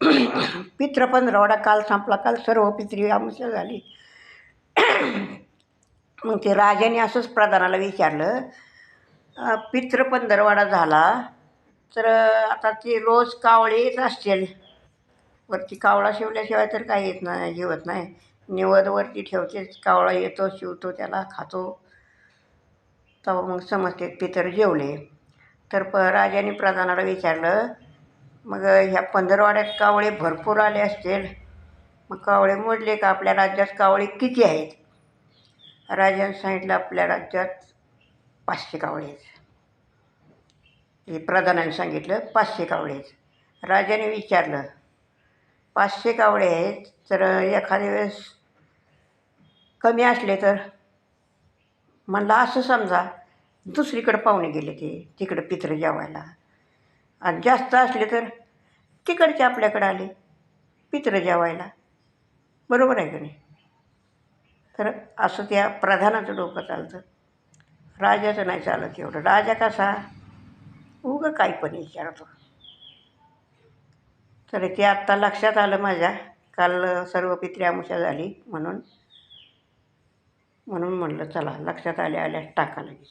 पित्र पण पंधरवडा काल संपला. काल सर्व पित्री आमुष्या झाली. मग ते राजाने असंच प्रधानाला विचारलं पित्र पण दरवाडा झाला तर आता ते रोज कावळे येत असतील. वरती कावळा शिवल्याशिवाय तर काही येत नाही जेवत नाही. निवद वरती ठेवतेच कावळा येतो शिवतो त्याला खातो. तेव्हा मग समजते पितर जेवले. तर प राजाने प्रधानाला विचारलं मग ह्या पंधरवाड्यात कावळे भरपूर आले असतील. मग कावळे मोडले का? आपल्या राज्यात कावळे किती आहेत? राजाने सांगितलं आपल्या राज्यात पाचशे कावळे आहेत. हे प्रधानाने सांगितलं पाचशे कावळे आहेत. राजाने विचारलं पाचशे कावळे आहेत तर एखाद्या वेळेस कमी असले तर? म्हणलं असं समजा दुसरीकडं पाहुणे गेले ते तिकडं पित्र जेवायला. आणि जास्त असले तर तिकडचे आपल्याकडं आले पित्र जेवायला. बरोबर आहे का नाही? तर असं त्या प्रधानाचं डोकं चालतं. राजाचं नाही चालत एवढं. राजा कसा? उगं काही पण विचारतो तर ते आत्ता लक्षात आलं माझ्या. काल सर्व पित्री आमुषा झाली म्हणून. म्हणून म्हणलं चला लक्षात आल्या आल्या टाका लगेच.